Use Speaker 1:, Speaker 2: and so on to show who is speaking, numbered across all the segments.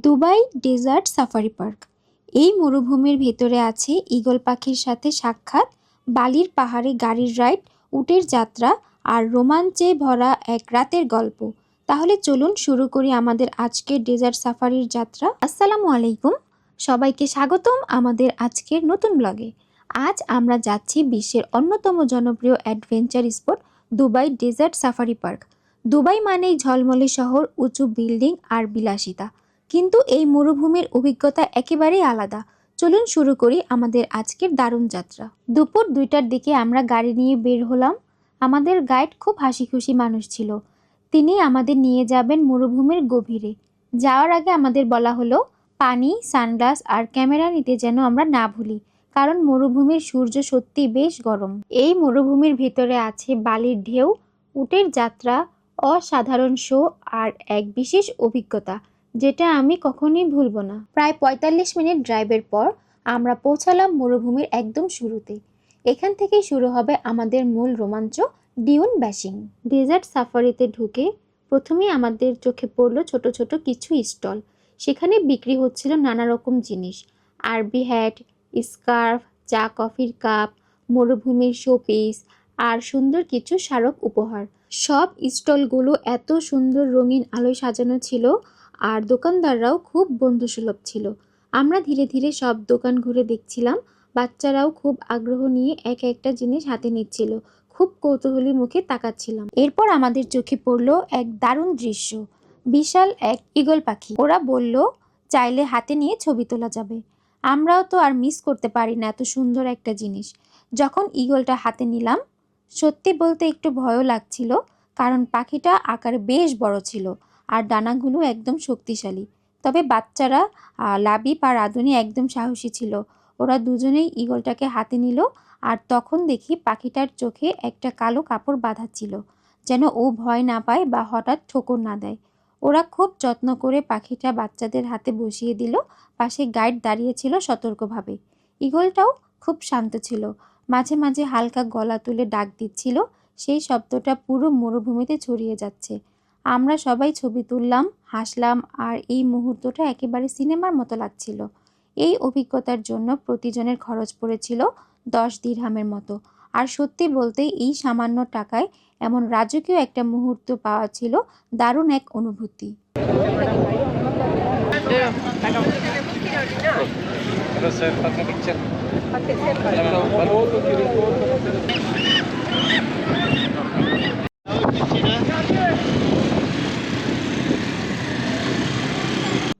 Speaker 1: Dubai desert safari park. এই মরুভূমির ভেতরে আছে ঈগল পাখির সাথে সাক্ষাৎ, বালির পাহাড়ে গাড়ির রাইড, উটের যাত্রা আর রোমাঞ্চে ভরা এক রাতের গল্প। তাহলে চলুন শুরু করি আমাদের আজকের ডেজার্ট সাফারির যাত্রা। আসসালামু আলাইকুম। সবাইকে স্বাগতম আমাদের আজকের নতুন ব্লগে। আজ আমরা যাচ্ছি বিশ্বের অন্যতম জনপ্রিয় adventure spot, Dubai desert safari park. Dubai মানেই ঝলমলে শহর, উঁচু বিল্ডিং আর বিলাসিতা। কিন্তু এই মরুভূমির অভিজ্ঞতা একেবারেই আলাদা। চলুন শুরু করি আমাদের আজকের দারুণ যাত্রা। দুপুর দুইটার দিকে আমরা গাড়ি নিয়ে বের হলাম। আমাদের গাইড খুব হাসি খুশি মানুষ ছিল। তিনি আমাদের নিয়ে যাবেন মরুভূমির গভীরে। যাওয়ার আগে আমাদের বলা হলো, পানি, সানগ্লাস আর ক্যামেরা নিতে যেন আমরা না ভুলি, কারণ মরুভূমির সূর্য সত্যি বেশ গরম। এই মরুভূমির ভেতরে আছে বালির ঢেউ, উটের যাত্রা, অসাধারণ শো আর এক বিশেষ অভিজ্ঞতা। যেটা আমি কখনোই ভুলবো না। প্রায় পঁয়তাল্লিশ মিনিট ড্রাইভের পর আমরা পৌঁছালাম মরুভূমির একদম শুরুতে এখান থেকেই শুরু হবে আমাদের মূল রোমাঞ্চ, ডিউন ব্যাশিং ডেজার্ট সাফারিতে ঢুকে প্রথমে আমাদের চোখে পড়ল ছোট ছোট কিছু স্টল। সেখানে বিক্রি হচ্ছিল নানা রকম জিনিস। আরবি হ্যাট, স্কার্ফ, চা কফির কাপ, মরুভূমির শোপিস আর সুন্দর কিছু স্মারক উপহার। সব স্টলগুলো এত সুন্দর রঙিন আলোয় সাজানো ছিল আর দোকানদাররাও খুব বন্ধুসুলভ ছিল। আমরা ধীরে ধীরে সব দোকান ঘুরে দেখছিলাম। বাচ্চারাও খুব আগ্রহ নিয়ে এক একটা জিনিস হাতে নিচ্ছিল। খুব কৌতূহলী মুখে তাকাচ্ছিলাম। এরপর আমাদের চোখে পড়ল এক দারুণ দৃশ্য। বিশাল এক ঈগল পাখি। ওরা বলল, চাইলে হাতে নিয়ে ছবি তোলা যাবে। আমরাও তো আর মিস করতে পারি না এত সুন্দর একটা জিনিস। যখন ঈগলটা হাতে নিলাম, সত্যি বলতে একটু ভয়ও লাগছিল, কারণ পাখিটা আকারে বেশ বড় ছিল। আর ডানাগুলো একদম শক্তিশালী। তবে বাচ্চারা লাবিব আর রাধুনি একদম সাহসী ছিল। ওরা দুজনেই ঈগলটাকে হাতে নিল আর তখন দেখি পাখিটার চোখে একটা কালো কাপড় বাঁধা ছিল যেন ও ভয় না পায় বা হঠাৎ ঠোকর না দেয়। ওরা খুব যত্ন করে পাখিটা বাচ্চাদের হাতে বসিয়ে দিল, পাশে গাইড দাঁড়িয়েছিল সতর্কভাবে। ঈগলটাও খুব শান্ত ছিল, মাঝে মাঝে হালকা গলা তুলে ডাক দিচ্ছিল, সেই শব্দটা পুরো মরুভূমিতে ছড়িয়ে যাচ্ছে। আমরা সবাই ছবি তুললাম, হাসলাম আর এই মুহূর্তটা একেবারে সিনেমার মতো লাগছিল। এই অভিজ্ঞতার জন্য প্রতিজনের খরচ পড়েছিল দশ দিরহামের মতো। আর সত্যি বলতে এই সামান্য টাকায় এমন রাজকীয় একটা মুহূর্ত পাওয়া ছিল দারুণ এক অনুভূতি।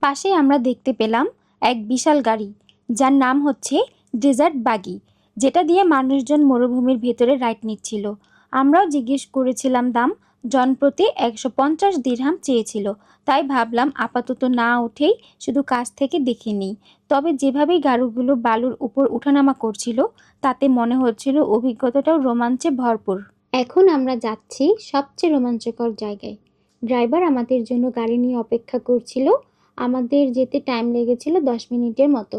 Speaker 1: পাশে আমরা দেখতে পেলাম এক বিশাল গাড়ি, যার নাম হচ্ছে ডেজার্ট বাগি, যেটা দিয়ে মানুষজন মরুভূমির ভেতরে রাইড নিচ্ছিল। আমরাও জিজ্ঞেস করেছিলাম দাম জনপ্রতি একশো পঞ্চাশ দিরহাম চেয়েছিল। তাই ভাবলাম আপাতত না উঠেই শুধু কাছ থেকে দেখে নিই। তবে যেভাবেই গাড়িগুলো বালুর উপর উঠানামা করছিল, তাতে মনে হচ্ছিল অভিজ্ঞতাটাও রোমাঞ্চে ভরপুর। এখন আমরা যাচ্ছি সবচেয়ে রোমাঞ্চকর জায়গায়। ড্রাইভার আমাদের জন্য গাড়ি নিয়ে অপেক্ষা করছিল আমাদের যেতে টাইম লেগেছিল দশ মিনিটের মতো।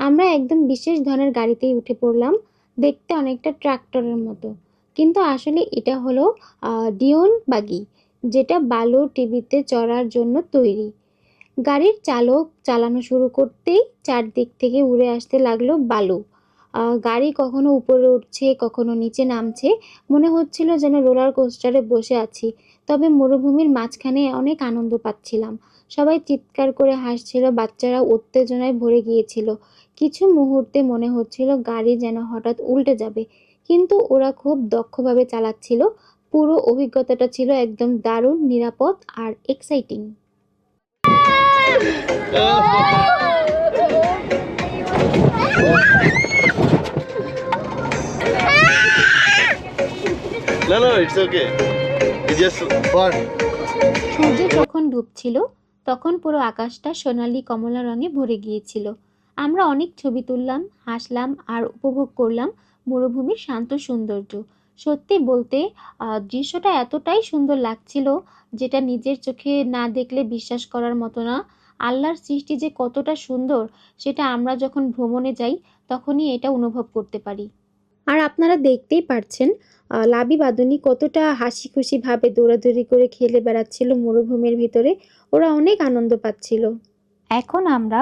Speaker 1: আমরা একদম বিশেষ ধরনের গাড়িতেই উঠে পড়লাম, দেখতে অনেকটা ট্রাক্টরের মতো। কিন্তু আসলে এটা হলো ডিওন বাগি, যেটা বালু টিভিতে চড়ার জন্য তৈরি। গাড়ির চালক চালানো শুরু করতেই চারদিক থেকে উড়ে আসতে লাগল বালু। গাড়ি কখনো উপরে উঠছে, কখনো নিচে নামছে, মনে হচ্ছিল যেন রোলার কোস্টারে বসে আছি। তবে মরুভূমির মাঝখানে অনেক আনন্দ পাচ্ছিলাম। সবাই চিৎকার করে হাসছিল বাচ্চারা উত্তেজনায় ভরে গিয়েছিল। কিছু মুহূর্তে মনে হচ্ছিল গাড়ি যেন হঠাৎ উল্টে যাবে কিন্তু ওরা খুব দক্ষভাবে চালাচ্ছিল। পুরো অভিজ্ঞতাটা ছিল একদম দারুণ নিরাপদ আর এক্সাইটিং. সূর্য যখন ডুবছিল? তখন পুরো আকাশটা সোনালি কমলা রঙে ভরে গিয়েছিল। আমরা অনেক ছবি তুললাম, হাসলাম আর উপভোগ করলাম মরুভূমির শান্ত সৌন্দর্য। সত্যি বলতে দৃশ্যটা এতটাই সুন্দর লাগছিল যেটা নিজের চোখে না দেখলে বিশ্বাস করার মতো না। আল্লাহর সৃষ্টি যে কতটা সুন্দর, সেটা আমরা যখন ভ্রমণে যাই, তখনই এটা অনুভব করতে পারি। আর আপনারা দেখতেই পারছেন লাবি বাদুনি কতটা হাসি খুশি ভাবে দৌড়াদৌড়ি করে খেলে বেড়াচ্ছিল মরুভূমির ভিতরে। ওরা অনেক আনন্দ পাচ্ছিল। এখন আমরা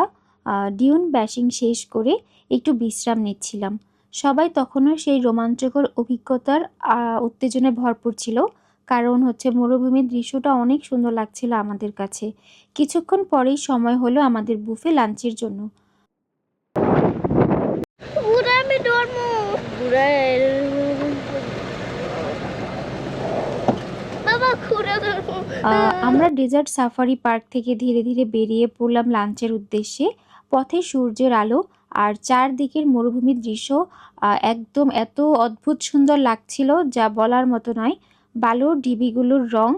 Speaker 1: ডিউন ব্যাশিং শেষ করে একটু বিশ্রাম নিচ্ছিলাম। সবাই তখনও সেই রোমাঞ্চকর অভিজ্ঞতার উত্তেজনায় ভরপুর ছিল। কারণ হচ্ছে মরুভূমির দৃশ্যটা অনেক সুন্দর লাগছিল আমাদের কাছে। কিছুক্ষণ পরেই সময় হলো আমাদের বুফে লাঞ্চের জন্য।
Speaker 2: Pura el... বাবা ঘুরে দুর্মু
Speaker 1: আহ, আমরা ডেজার্ট সাফারি পার্ক থেকে ধীরে ধীরে বেরিয়ে পড়লাম লাঞ্চের উদ্দেশ্যে। পথে সূর্যের আলো আর চারদিকের মরুভূমির দৃশ্য একদম এত অদ্ভুত সুন্দর লাগছিল যা বলার মতো নয়। বালুর ঢিবিগুলোর রং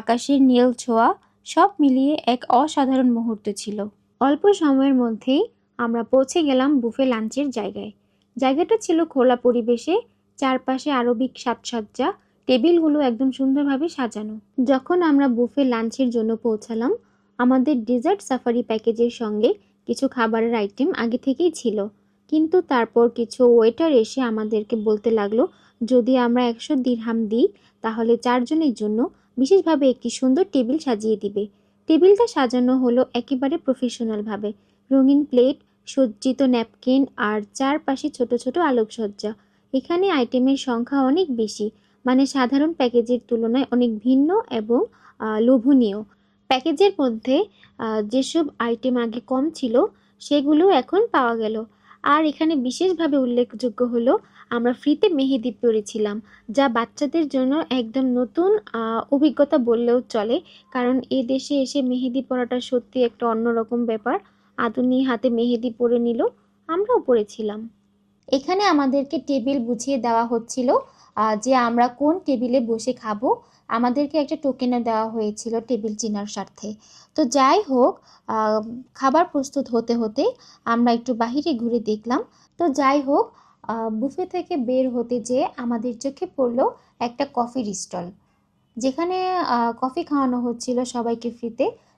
Speaker 1: আকাশের নীল ছোঁয়া সব মিলিয়ে এক অসাধারণ মুহূর্ত ছিল। অল্প সময়ের মধ্যেই আমরা পৌঁছে গেলাম বুফে লাঞ্চের জায়গায়। জায়গাটা ছিল খোলা পরিবেশে, চারপাশে আরবিক সাজসজ্জা, টেবিলগুলো একদম সুন্দরভাবে সাজানো। যখন আমরা বুফে লাঞ্চের জন্য পৌঁছালাম, আমাদের ডেজার্ট সাফারি প্যাকেজের সঙ্গে কিছু খাবারের আইটেম আগে থেকেই ছিল। কিন্তু তারপর কিছু ওয়েটার এসে আমাদেরকে বলতে লাগল, যদি আমরা একশো দিরহাম দিই, তাহলে চারজনের জন্য বিশেষভাবে একটি সুন্দর টেবিল সাজিয়ে দিবে। টেবিলটা সাজানো হলো একেবারে প্রফেশনালভাবে রঙিন প্লেট সজ্জিত ন্যাপকিন আর চারপাশে ছোট ছোট আলোকসজ্জা। এখানে আইটেমের সংখ্যা অনেক বেশি মানে সাধারণ প্যাকেজের তুলনায় অনেক ভিন্ন এবং লোভনীয়। প্যাকেজের মধ্যে যেসব আইটেম আগে কম ছিল, সেগুলো এখন পাওয়া গেল। আর এখানে বিশেষভাবে উল্লেখযোগ্য হলো, আমরা ফ্রিতে মেহেদি পরেছিলাম, যা বাচ্চাদের জন্য একদম নতুন অভিজ্ঞতা বললেও চলে। কারণ এ দেশে এসে মেহেদি পরাটা সত্যি একটা অন্যরকম ব্যাপার। আদুনি হাতে মেহেদি পরে নিল, আমরাও পরেছিলাম। এখানে আমাদেরকে টেবিল বুঝিয়ে দেওয়া হচ্ছিল যে আমরা কোন টেবিলে বসে খাব। আমাদেরকে একটা টোকেনও দেওয়া হয়েছিল টেবিল চেনার স্বার্থে। তো যাই হোক খাবার প্রস্তুত হতে হতে আমরা একটু বাহিরে ঘুরে দেখলাম। তো যাই হোক বুফে থেকে বের হতে যেয়ে আমাদের চোখে পড়ল একটা কফির স্টল, যেখানে কফি খাওয়ানো হচ্ছিল সবাইকে ফ্রিতে।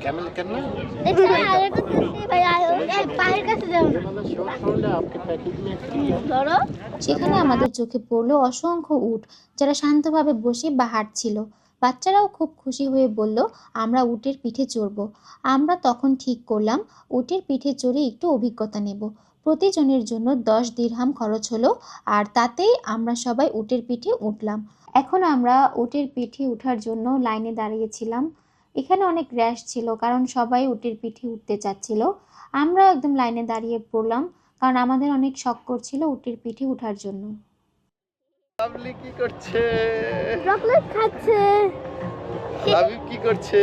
Speaker 3: कैमल करना है?
Speaker 2: দেখছি আরে করতেছি ভাই আয়ো এই পায়ের কাছে যাও না
Speaker 3: मतलब शॉर्ट साउंड है आपके पैकेज में फ्री है
Speaker 2: ধরো
Speaker 1: সেখানে আমাদের চোখে পড়লো অসংখ্য উট যারা শান্তভাবে বসে বা হাঁটছিল বাচ্চারাও খুব খুশি হয়ে বলল আমরা উটের পিঠে চড়বো আমরা তখন ঠিক করলাম উটের পিঠে চড়ে একটু অভিজ্ঞতা নেব প্রতিজনের জন্য দশ দিরহাম খরচ হলো আর তাতেই আমরা সবাই উটের পিঠে উঠলাম এখন আমরা উটের পিঠে ওঠার জন্য লাইনে দাঁড়িয়েছিলাম এখানে অনেক র্যাশ ছিল কারণ সবাই উটের পিঠে উঠতে চাচ্ছিল। আমরা একদম লাইনে দাঁড়িয়ে পড়লাম কারণ আমাদের অনেক শখ করছিল উটের পিঠে ওঠার জন্য।
Speaker 4: লাভলি কি করছে?
Speaker 2: চকলেট খাচ্ছে।
Speaker 4: লাভিব কি করছে?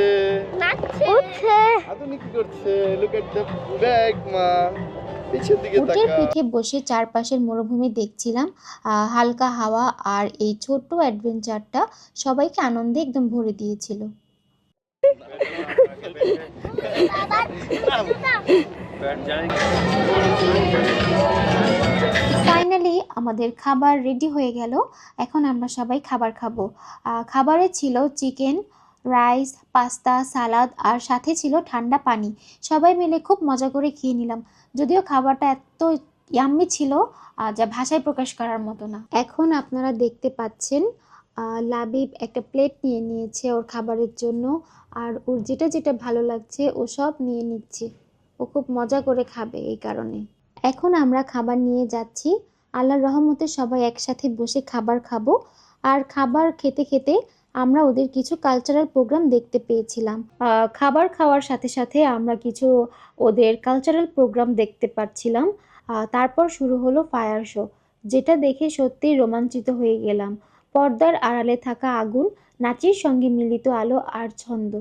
Speaker 2: নাচছে। উঠছে।
Speaker 4: আদুনি কি করছে? লুক এট দ্য ব্যাগ মা।
Speaker 1: উটের পিঠে বসে চারপাশের মরুভূমি দেখছিলাম আহ, হালকা হাওয়া আর এই ছোট্ট অ্যাডভেঞ্চারটা সবাইকে আনন্দে একদম ভরে দিয়েছিল। ফাইনালি আমাদের খাবার রেডি হয়ে গেল। এখন আমরা সবাই খাবার খাব। খাবারে ছিল চিকেন রাইস পাস্তা সালাদ আর সাথে ছিল ঠান্ডা পানি। সবাই মিলে খুব মজা করে খেয়ে নিলাম। যদিও খাবারটা এত ইয়াম্মি ছিল যা ভাষায় প্রকাশ করার মতো না। এখন আপনারা দেখতে পাচ্ছেন লাবিব একটা প্লেট নিয়ে নিয়েছে ওর খাবারের জন্য। আর ওর যেটা যেটা ভালো লাগছে, ও সব নিয়ে নিচ্ছে। ও খুব মজা করে খাবে এই কারণে। এখন আমরা খাবার নিয়ে যাচ্ছি। আল্লাহর রহমতে সবাই একসাথে বসে খাবার খাব। আর খাবার খেতে খেতে আমরা ওদের কিছু কালচারাল প্রোগ্রাম দেখতে পেয়েছিলাম। খাবার খাওয়ার সাথে সাথে আমরা কিছু ওদের কালচারাল প্রোগ্রাম দেখতে পাচ্ছিলাম। তারপর শুরু হলো ফায়ার শো যেটা দেখে সত্যিই রোমাঞ্চিত হয়ে গেলাম। পর্দার আড়ালে থাকা আগুন, নাচের সঙ্গে মিলিত আলো আর ছন্দ।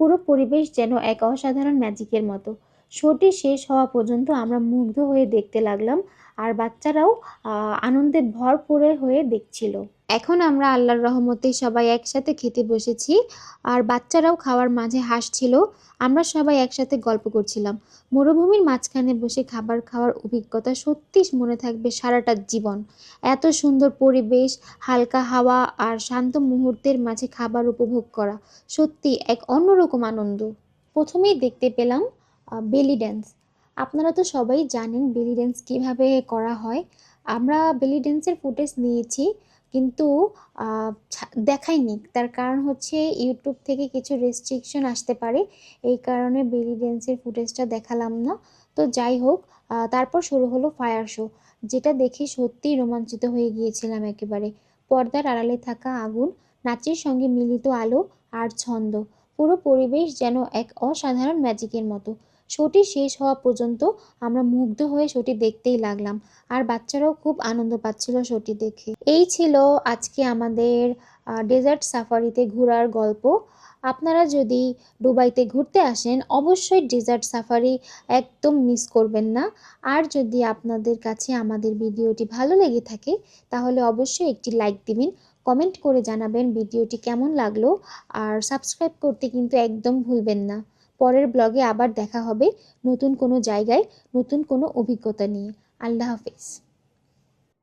Speaker 1: পুরো পরিবেশ যেন এক অসাধারণ ম্যাজিকের মতো। শোটি শেষ হওয়া পর্যন্ত আমরা মুগ্ধ হয়ে দেখতে লাগলাম, আর বাচ্চারাও আনন্দে ভরপুরে হয়ে দেখছিল। এখন আমরা আল্লাহর রহমতে সবাই একসাথে খেতে বসেছি আর বাচ্চারাও খাওয়ার মাঝে হাসছিল। আমরা সবাই একসাথে গল্প করছিলাম। মরুভূমির মাঝখানে বসে খাবার খাওয়ার অভিজ্ঞতা সত্যি মনে থাকবে সারাটা জীবন। এত সুন্দর পরিবেশ, হালকা হাওয়া আর শান্ত মুহূর্তের মাঝে খাবার উপভোগ করা সত্যি এক অন্যরকম আনন্দ। প্রথমেই দেখতে পেলাম বেলি ড্যান্স। আপনারা তো সবাই জানেন বেলি ড্যান্স কীভাবে করা হয়। আমরা বেলি ড্যান্সের ফুটেজ নিয়েছি। কিন্তু দেখাইনি তার কারণ হচ্ছে ইউটিউব থেকে কিছু রেস্ট্রিকশন আসতে পারে। এই কারণে বেলি ড্যান্সের ফুটেজটা দেখালাম না। তো যাই হোক তারপর শুরু হলো ফায়ার শো যেটা দেখে সত্যিই রোমাঞ্চিত হয়ে গিয়েছিলাম একেবারে। পর্দার আড়ালে থাকা আগুন, নাচের সঙ্গে মিলিত আলো আর ছন্দ, পুরো পরিবেশ যেন এক অসাধারণ ম্যাজিকের মতো। শোটি শেষ হওয়া পর্যন্ত আমরা মুগ্ধ হয়ে শোটি দেখতেই লাগলাম। আর বাচ্চারাও খুব আনন্দ পাচ্ছিল শোটি দেখে। এই ছিল আজকে আমাদের ডেজার্ট সাফারিতে ঘোরার গল্প। আপনারা যদি দুবাইতে ঘুরতে আসেন, অবশ্যই ডেজার্ট সাফারি একদম মিস করবেন না। আর যদি আপনাদের কাছে আমাদের ভিডিওটি ভালো লেগে থাকে, তাহলে অবশ্যই একটি লাইক দিবেন কমেন্ট করে জানাবেন ভিডিওটি কেমন লাগল। আর সাবস্ক্রাইব করতে কিন্তু একদম ভুলবেন না। পরের ব্লগে আবার দেখা হবে নতুন কোনো জায়গায় নতুন কোনো অভিজ্ঞতা নিয়ে। আল্লাহ হাফিজ।